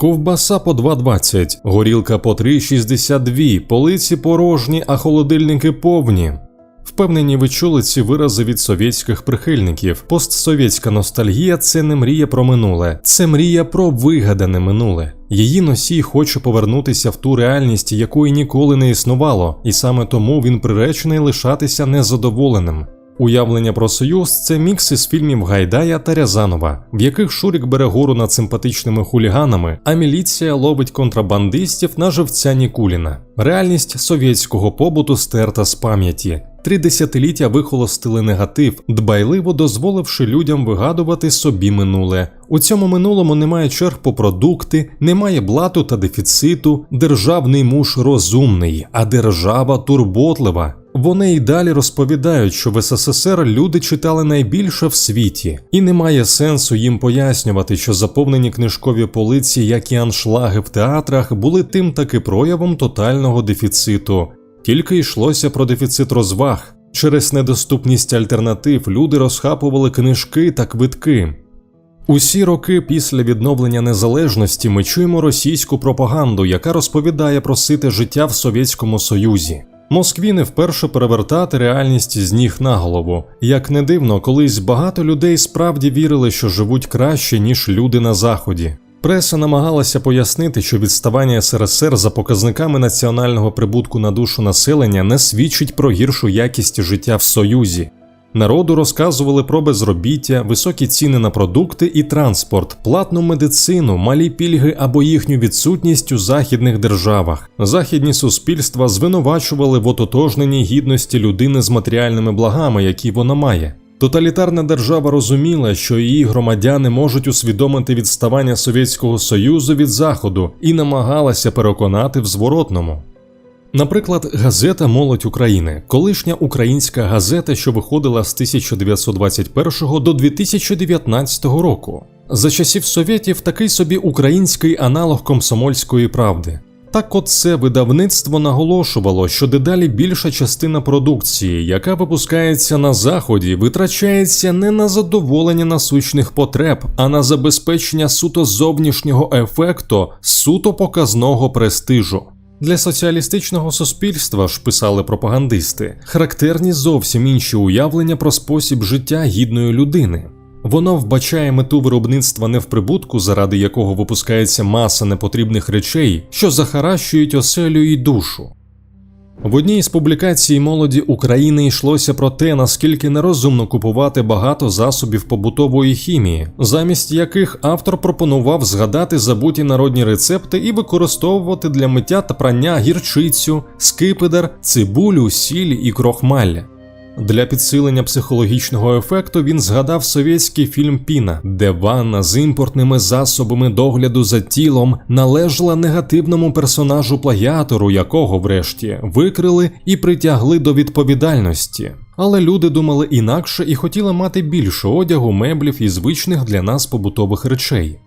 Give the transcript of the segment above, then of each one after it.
Ковбаса по 2,20, горілка по 3,62, полиці порожні, а холодильники повні. Впевнені, ви чули ці вирази від совєтських прихильників. Постсовєтська ностальгія це не мрія про минуле, це мрія про вигадане минуле. Її носій хоче повернутися в ту реальність, якої ніколи не існувало, і саме тому він приречений лишатися незадоволеним. Уявлення про союз це мікс із фільмів Гайдая та Рязанова, в яких Шурік бере гору над симпатичними хуліганами, а міліція ловить контрабандистів на живця Нікуліна. Реальність совєтського побуту стерта з пам'яті. Три десятиліття вихолостили негатив, дбайливо дозволивши людям вигадувати собі минуле. У цьому минулому немає черг по продукти, немає блату та дефіциту. Державний муж розумний, а держава турботлива. Вони й далі розповідають, що в СССР люди читали найбільше в світі, і немає сенсу їм пояснювати, що заповнені книжкові полиці, як і аншлаги в театрах, були тим таки проявом тотального дефіциту. Тільки йшлося про дефіцит розваг. Через недоступність альтернатив люди розхапували книжки та квитки. Усі роки після відновлення незалежності ми чуємо російську пропаганду, яка розповідає про сите життя в Совєтському Союзі. Москві не вперше перевертати реальність з ніг на голову. Як не дивно, колись багато людей справді вірили, що живуть краще, ніж люди на заході. Преса намагалася пояснити, що відставання СРСР за показниками національного прибутку на душу населення не свідчить про гіршу якість життя в Союзі. Народу розказували про безробіття, високі ціни на продукти і транспорт, платну медицину, малі пільги або їхню відсутність у західних державах. Західні суспільства звинувачували в ототожненні гідності людини з матеріальними благами, які вона має. Тоталітарна держава розуміла, що її громадяни можуть усвідомити відставання Совєтського Союзу від Заходу і намагалася переконати в зворотному. Наприклад, газета Молодь України, колишня українська газета, що виходила з 1921 до 2019 року. За часів совєтів такий собі український аналог комсомольської правди. Так от це видавництво наголошувало, що дедалі більша частина продукції, яка випускається на заході, витрачається не на задоволення насущних потреб, а на забезпечення суто зовнішнього ефекту, суто показного престижу. Для соціалістичного суспільства ж писали пропагандисти, характерні зовсім інші уявлення про спосіб життя гідної людини. Воно вбачає мету виробництва не в прибутку, заради якого випускається маса непотрібних речей, що захаращують оселю і душу. В одній із публікацій молоді України йшлося про те, наскільки нерозумно купувати багато засобів побутової хімії, замість яких автор пропонував згадати забуті народні рецепти і використовувати для миття та прання гірчицю, скипидар, цибулю, сіль і крохмаль. Для підсилення психологічного ефекту він згадав совєтський фільм Піна, де ванна з імпортними засобами догляду за тілом належала негативному персонажу плагіатору, якого врешті викрили і притягли до відповідальності. Але люди думали інакше і хотіли мати більше одягу, меблів і звичних для нас побутових речей.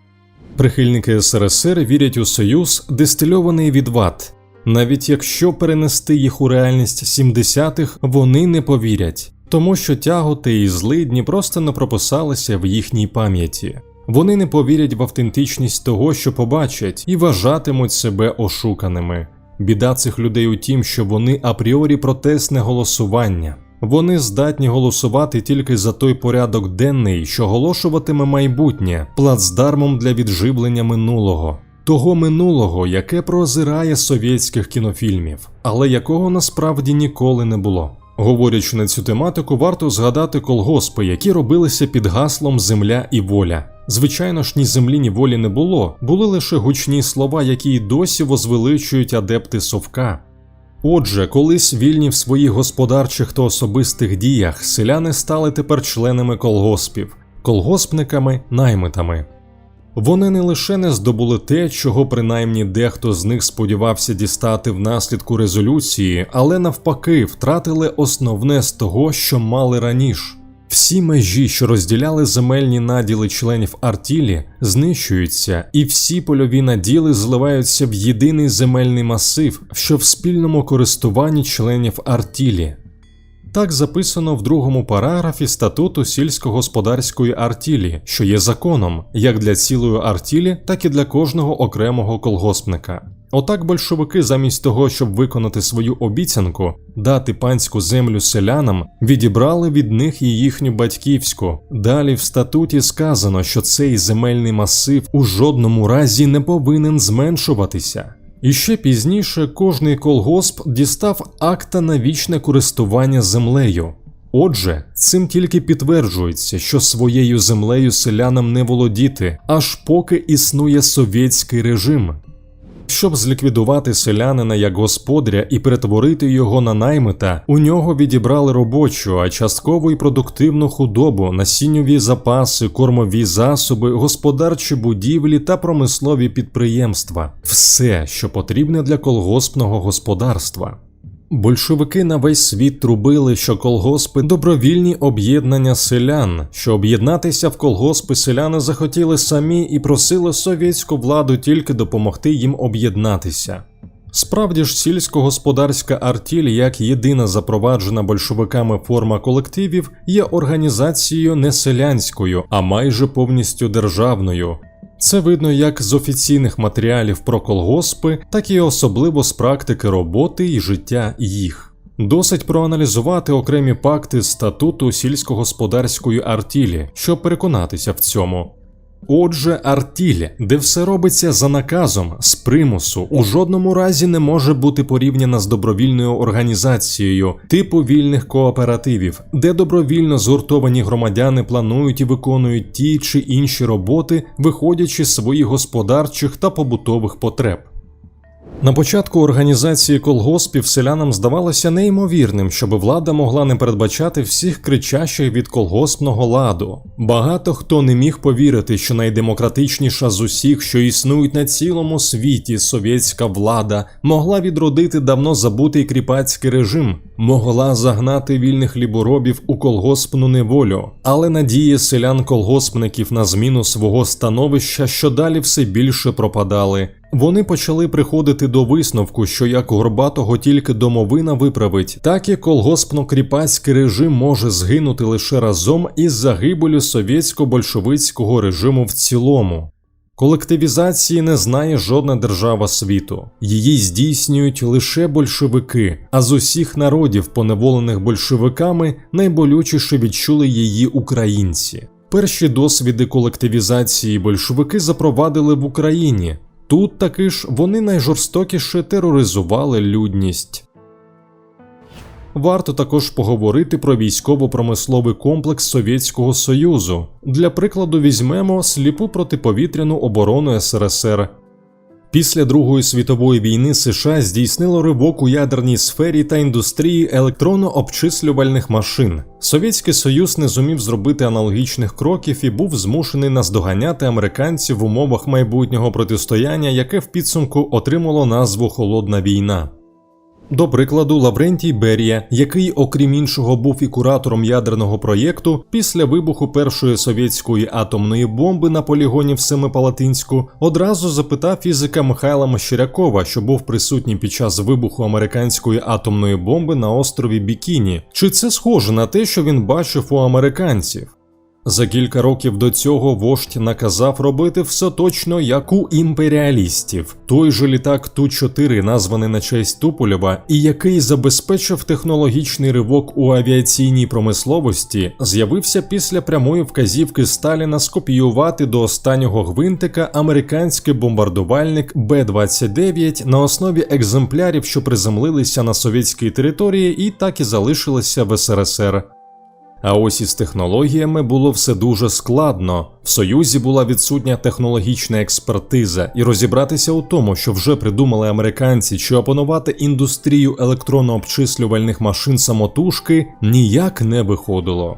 Прихильники СРСР вірять у союз, дистильований від ват. Навіть якщо перенести їх у реальність 70-х, вони не повірять, тому що тяготи і злидні просто не прописалися в їхній пам'яті. Вони не повірять в автентичність того, що побачать, і вважатимуть себе ошуканими. Біда цих людей у тім, що вони апріорі протесне голосування. Вони здатні голосувати тільки за той порядок денний, що оголошуватиме майбутнє плацдармом для відживлення минулого того минулого, яке прозирає совєтських кінофільмів, але якого насправді ніколи не було. Говорячи на цю тематику, варто згадати колгоспи, які робилися під гаслом Земля і воля. Звичайно ж, ні землі, ні волі не було, були лише гучні слова, які й досі возвеличують адепти совка. Отже, колись вільні в своїх господарчих та особистих діях селяни стали тепер членами колгоспів, колгоспниками, наймитами. Вони не лише не здобули те, чого принаймні дехто з них сподівався дістати внаслідку резолюції, але навпаки втратили основне з того, що мали раніше. Всі межі, що розділяли земельні наділи членів артілі, знищуються, і всі польові наділи зливаються в єдиний земельний масив, що в спільному користуванні членів артілі. Так записано в другому параграфі статуту сільськогосподарської артілі, що є законом як для цілої артілі, так і для кожного окремого колгоспника. Отак большевики, замість того, щоб виконати свою обіцянку, дати панську землю селянам, відібрали від них і їхню батьківську. Далі в статуті сказано, що цей земельний масив у жодному разі не повинен зменшуватися. І ще пізніше кожний колгосп дістав акта на вічне користування землею. Отже, цим тільки підтверджується, що своєю землею селянам не володіти, аж поки існує совєтський режим. Щоб зліквідувати селянина як господаря і перетворити його на наймита, у нього відібрали робочу, а частково й продуктивну худобу, насінньові запаси, кормові засоби, господарчі будівлі та промислові підприємства все, що потрібне для колгоспного господарства. Большевики на весь світ трубили, що колгоспи добровільні об'єднання селян, що об'єднатися в колгоспи селяни захотіли самі і просили совєтську владу тільки допомогти їм об'єднатися. Справді ж, сільськогосподарська артіль, як єдина запроваджена большевиками форма колективів, є організацією не селянською, а майже повністю державною. Це видно як з офіційних матеріалів про колгоспи, так і особливо з практики роботи і життя їх. Досить проаналізувати окремі пакти статуту сільськогосподарської артілі, щоб переконатися в цьому. Отже, артіль, де все робиться за наказом, з примусу, у жодному разі не може бути порівняна з добровільною організацією типу вільних кооперативів, де добровільно згуртовані громадяни планують і виконують ті чи інші роботи, виходячи з своїх господарчих та побутових потреб. На початку організації колгоспів селянам здавалося неймовірним, щоб влада могла не передбачати всіх кричащих від колгоспного ладу. Багато хто не міг повірити, що найдемократичніша з усіх, що існують на цілому світі, совєтська влада, могла відродити давно забутий кріпацький режим, могла загнати вільних ліборобів у колгоспну неволю, але надії селян-колгоспників на зміну свого становища, що далі все більше пропадали. Вони почали приходити до висновку, що як горбатого тільки домовина виправить, так і колгоспно-кріпацький режим може згинути лише разом із загибелю совєтсько-большевицького режиму в цілому. Колективізації не знає жодна держава світу, її здійснюють лише большевики, а з усіх народів, поневолених большевиками, найболючіше відчули її українці. Перші досвіди колективізації большевики запровадили в Україні. Тут таки ж вони найжорстокіше тероризували людність. Варто також поговорити про військово-промисловий комплекс Совєтського Союзу. Для прикладу візьмемо сліпу протиповітряну оборону СРСР. Після Другої світової війни США здійснило ривок у ядерній сфері та індустрії електронно-обчислювальних машин. Совєтський Союз не зумів зробити аналогічних кроків і був змушений наздоганяти американців в умовах майбутнього протистояння, яке в підсумку отримало назву Холодна війна. До прикладу, Лаврентій Берія, який, окрім іншого, був і куратором ядерного проєкту, після вибуху першої совєтської атомної бомби на полігоні в Семипалатинську, одразу запитав фізика Михайла Мощерякова, що був присутній під час вибуху американської атомної бомби на острові Бікіні, чи це схоже на те, що він бачив у американців. За кілька років до цього вождь наказав робити все точно як у імперіалістів. Той же літак Ту-4, названий на честь Туполєва, і який забезпечив технологічний ривок у авіаційній промисловості, з'явився після прямої вказівки Сталіна скопіювати до останнього гвинтика американський бомбардувальник Б-29 на основі екземплярів, що приземлилися на совєтській території і так і залишилися в СРСР. А ось із технологіями було все дуже складно. В Союзі була відсутня технологічна експертиза, і розібратися у тому, що вже придумали американці, чи опанувати індустрію електронно-обчислювальних машин самотужки, ніяк не виходило.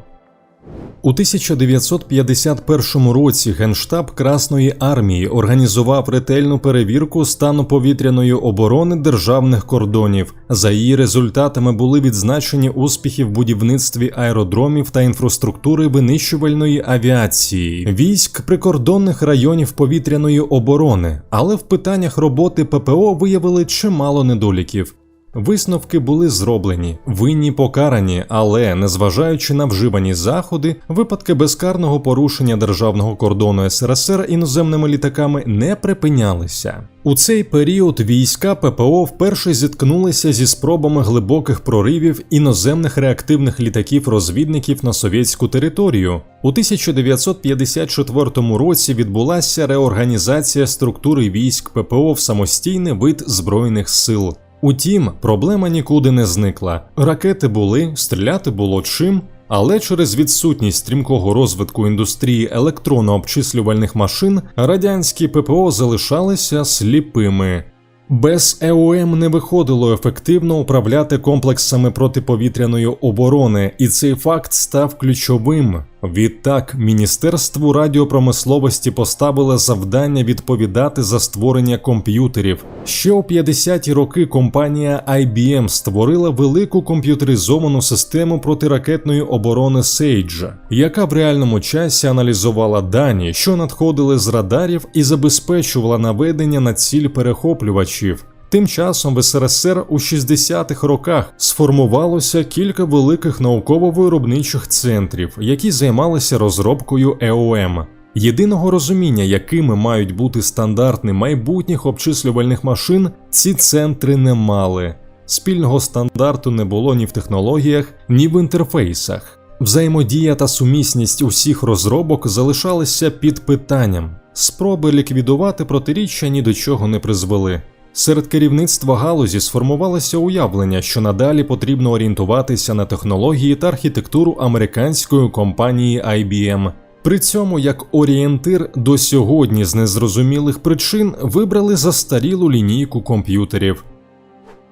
У 1951 році Генштаб Красної армії організував ретельну перевірку стану повітряної оборони державних кордонів. За її результатами були відзначені успіхи в будівництві аеродромів та інфраструктури винищувальної авіації, військ прикордонних районів повітряної оборони, але в питаннях роботи ППО виявили чимало недоліків. Висновки були зроблені, винні покарані, але, незважаючи на вживані заходи, випадки безкарного порушення державного кордону СРСР іноземними літаками не припинялися. У цей період війська ППО вперше зіткнулися зі спробами глибоких проривів іноземних реактивних літаків-розвідників на совєтську територію. У 1954 році відбулася реорганізація структури військ ППО в самостійний вид збройних сил. Утім, проблема нікуди не зникла. Ракети були, стріляти було чим, але через відсутність стрімкого розвитку індустрії електронно-обчислювальних машин радянські ППО залишалися сліпими. Без ЕОМ не виходило ефективно управляти комплексами протиповітряної оборони, і цей факт став ключовим. Відтак, Міністерству радіопромисловості поставили завдання відповідати за створення комп'ютерів. Ще у 50-ті роки компанія IBM створила велику комп'ютеризовану систему протиракетної оборони Sage, яка в реальному часі аналізувала дані, що надходили з радарів, і забезпечувала наведення на ціль перехоплювачів. Тим часом в СРСР у 60-х роках сформувалося кілька великих науково-виробничих центрів, які займалися розробкою ЕОМ. Єдиного розуміння, якими мають бути стандарти майбутніх обчислювальних машин, ці центри не мали. Спільного стандарту не було ні в технологіях, ні в інтерфейсах. Взаємодія та сумісність усіх розробок залишалися під питанням. Спроби ліквідувати протиріччя ні до чого не призвели. Серед керівництва галузі сформувалося уявлення, що надалі потрібно орієнтуватися на технології та архітектуру американської компанії IBM. При цьому як орієнтир до сьогодні з незрозумілих причин вибрали застарілу лінійку комп'ютерів.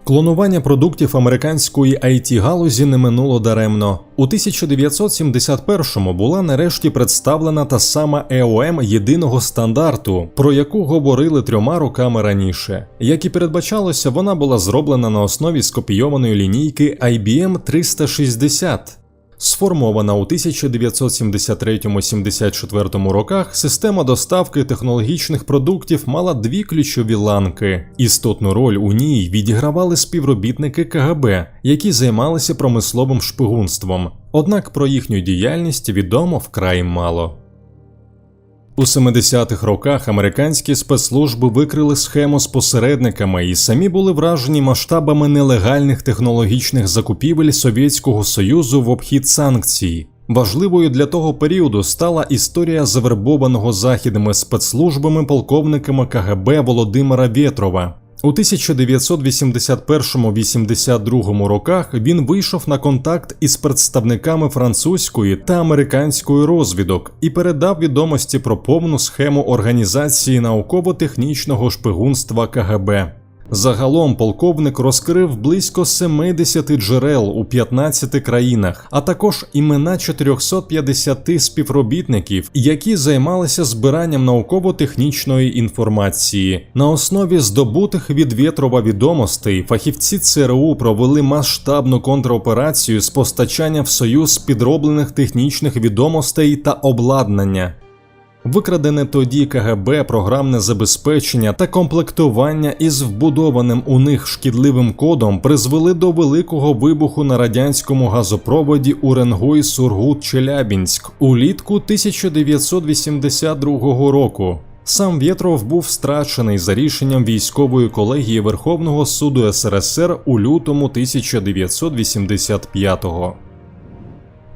Клонування продуктів американської it галузі не минуло даремно. У 1971-му була нарешті представлена та сама EOM єдиного стандарту, про яку говорили трьома роками раніше. Як і передбачалося, вона була зроблена на основі скопійованої лінійки IBM 360. Сформована у 1973-74 роках, система доставки технологічних продуктів мала дві ключові ланки. Істотну роль у ній відігравали співробітники КГБ, які займалися промисловим шпигунством. Однак про їхню діяльність відомо вкрай мало. У 70-х роках американські спецслужби викрили схему з посередниками і самі були вражені масштабами нелегальних технологічних закупівель Совєтського Союзу в обхід санкцій. Важливою для того періоду стала історія завербованого західними спецслужбами полковниками КГБ Володимира Вєтрова. У 1981-82 роках він вийшов на контакт із представниками французької та американської розвідок і передав відомості про повну схему організації науково-технічного шпигунства КГБ. Загалом полковник розкрив близько 70 джерел у 15 країнах, а також імена 450 співробітників, які займалися збиранням науково-технічної інформації. На основі здобутих від Вєтрова відомостей фахівці ЦРУ провели масштабну контроперацію з постачання в Союз підроблених технічних відомостей та обладнання. Викрадене тоді КГБ програмне забезпечення та комплектування із вбудованим у них шкідливим кодом призвели до великого вибуху на радянському газопроводі Уренгой Сургут Челябінськ улітку 1982 року. Сам Вєтров був страчений за рішенням військової колегії Верховного суду СРСР у лютому 1985-го.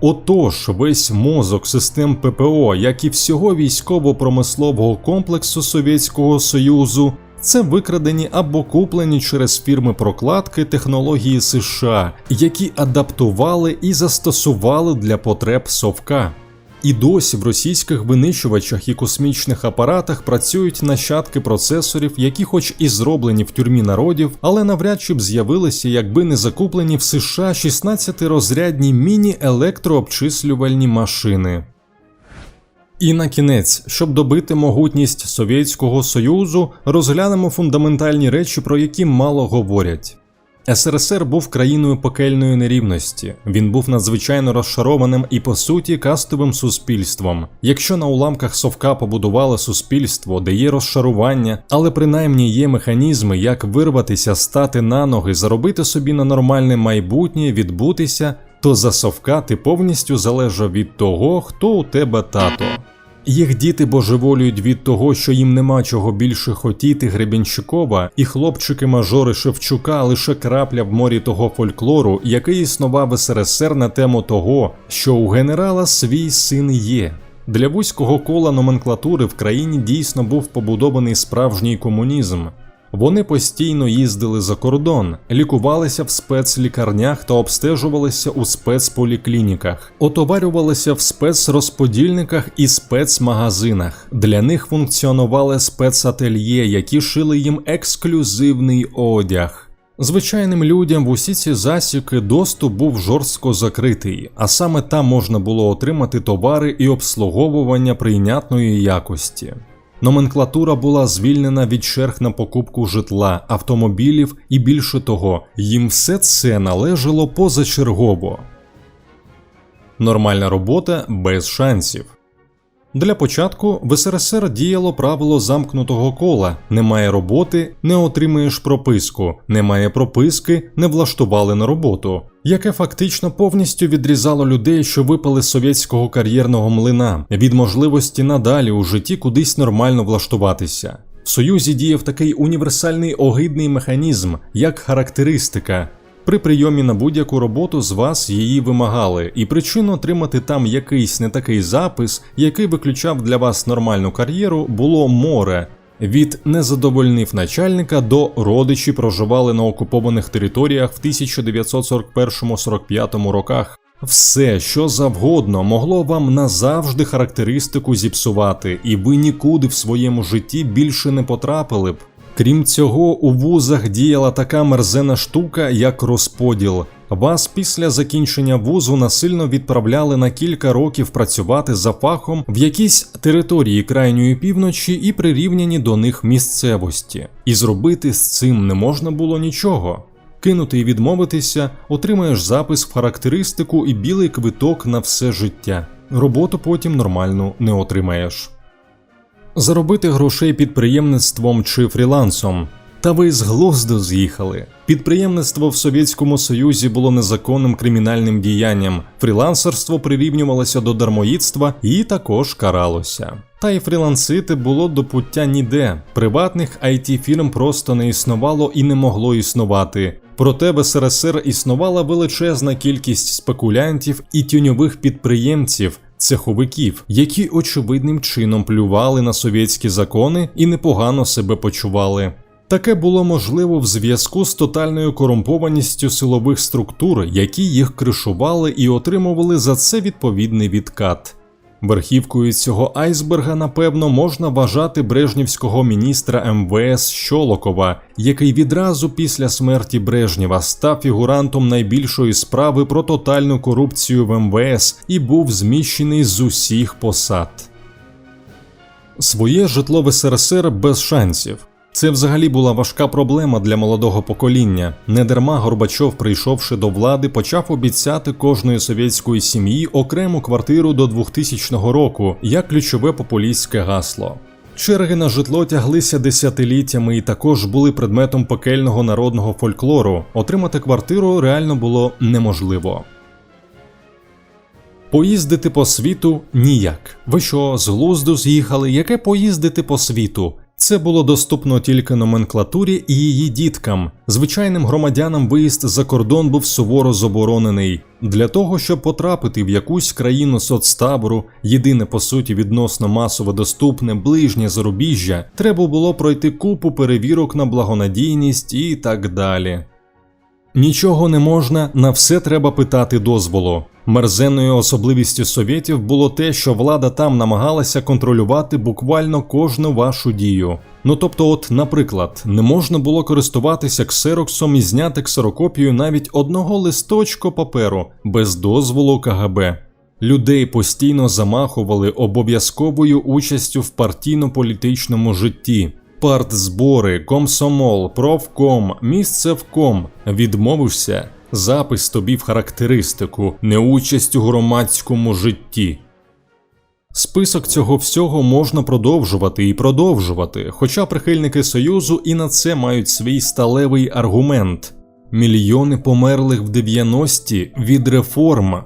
Отож, весь мозок систем ППО, як і всього військово-промислового комплексу Совєтського Союзу, це викрадені або куплені через фірми прокладки технології США, які адаптували і застосували для потреб совка. І досі в російських винищувачах і космічних апаратах працюють нащадки процесорів, які, хоч і зроблені в тюрмі народів, але навряд чи б з'явилися, якби не закуплені в США 16-розрядні міні-електрообчислювальні машини. І на кінець, щоб добити могутність Совєтського Союзу, розглянемо фундаментальні речі, про які мало говорять. СРСР був країною пекельної нерівності. Він був надзвичайно розшарованим і по суті кастовим суспільством. Якщо на уламках совка побудували суспільство, де є розшарування, але принаймні є механізми, як вирватися, стати на ноги, заробити собі на нормальне майбутнє, відбутися, то за совка ти повністю залежав від того, хто у тебе тато. Їх діти божеволюють від того, що їм нема чого більше хотіти Гребенщикова, і хлопчики-мажори Шевчука лише крапля в морі того фольклору, який існував СРСР на тему того, що у генерала свій син є. Для вузького кола номенклатури в країні дійсно був побудований справжній комунізм. Вони постійно їздили за кордон, лікувалися в спецлікарнях та обстежувалися у спецполіклініках, отоварювалися в спецрозподільниках і спецмагазинах. Для них функціонували спецательє, які шили їм ексклюзивний одяг. Звичайним людям в усі ці засіки доступ був жорстко закритий, а саме там можна було отримати товари і обслуговування прийнятної якості. Номенклатура була звільнена від черг на покупку житла, автомобілів і більше того, їм все це належало позачергово. Нормальна робота без шансів. Для початку в СРСР діяло правило замкнутого кола: немає роботи, не отримаєш прописку, немає прописки, не влаштували на роботу, яке фактично повністю відрізало людей, що випали з совєтського кар'єрного млина, від можливості надалі у житті кудись нормально влаштуватися. В Союзі діяв такий універсальний огидний механізм, як характеристика. При прийомі на будь-яку роботу з вас її вимагали, і причину отримати там якийсь не такий запис, який виключав для вас нормальну кар'єру, було море. Від незадовольнив начальника до родичі проживали на окупованих територіях в 1941-45 роках. Все, що завгодно, могло вам назавжди характеристику зіпсувати, і ви нікуди в своєму житті більше не потрапили б. Крім цього, у вузах діяла така мерзена штука, як розподіл. Вас після закінчення вузу насильно відправляли на кілька років працювати за фахом в якійсь території крайньої півночі і прирівняні до них місцевості, і зробити з цим не можна було нічого. Кинути і відмовитися, отримаєш запис в характеристику і білий квиток на все життя. Роботу потім нормально не отримаєш. Заробити грошей підприємництвом чи фрілансом. Та ви з глузду з'їхали. Підприємництво в Совєтському Союзі було незаконним кримінальним діянням, фрілансерство прирівнювалося до дармоїдства і також каралося. Та й фрілансити було до пуття ніде. Приватних it фірм просто не існувало і не могло існувати. Проте в СРСР існувала величезна кількість спекулянтів і тюньових підприємців, цеховиків, які очевидним чином плювали на совєтські закони і непогано себе почували. Таке було можливо в зв'язку з тотальною корумпованістю силових структур, які їх кришували і отримували за це відповідний відкат. Верхівкою цього айсберга, напевно, можна вважати брежнівського міністра МВС Щолокова, який відразу після смерті Брежнєва став фігурантом найбільшої справи про тотальну корупцію в МВС і був зміщений з усіх посад. Своє житло в СРСР без шансів. Це взагалі була важка проблема для молодого покоління. Недарма Горбачов, прийшовши до влади, почав обіцяти кожної совєтської сім'ї окрему квартиру до 2000 року як ключове популістське гасло. Черги на житло тяглися десятиліттями і також були предметом пекельного народного фольклору. Отримати квартиру реально було неможливо. Поїздити по світу ніяк. Ви що, з глузду з'їхали? Яке поїздити по світу? Це було доступно тільки номенклатурі і її діткам. Звичайним громадянам виїзд за кордон був суворо заборонений. Для того, щоб потрапити в якусь країну соцтабору, єдине по суті відносно масово доступне ближнє зарубіжжя, треба було пройти купу перевірок на благонадійність і так далі. Нічого не можна, на все треба питати дозволу. Мерзенною особливістю совєтів було те, що влада там намагалася контролювати буквально кожну вашу дію. Ну тобто, от, наприклад, не можна було користуватися ксероксом і зняти ксерокопію навіть одного листочка паперу без дозволу КГБ. Людей постійно замахували обов'язковою участю в партійно-політичному житті. Партзбори, комсомол, профком, місцевком. Відмовишся, запис тобі в характеристику, неучасть у громадському житті. Список цього всього можна продовжувати і продовжувати, хоча прихильники Союзу і на це мають свій сталевий аргумент. Мільйони померлих в 90-ті від реформ.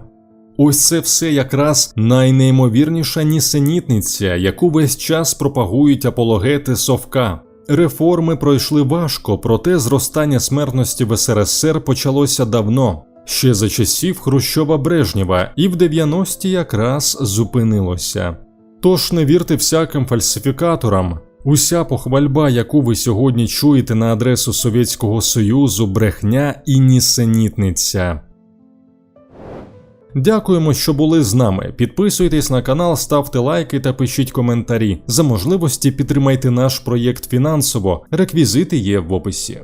Ось це все якраз найнеймовірніша нісенітниця, яку весь час пропагують апологети Совка. Реформи пройшли важко, проте зростання смертності в СРСР почалося давно, ще за часів Хрущова Брежнєва, і в 90-ті якраз зупинилося. Тож не вірте всяким фальсифікаторам. Уся похвальба, яку ви сьогодні чуєте на адресу Совєтського Союзу, брехня і нісенітниця. Дякуємо, що були з нами. Підписуйтесь на канал, ставте лайки та пишіть коментарі. За можливості підтримайте наш проєкт фінансово. Реквізити є в описі.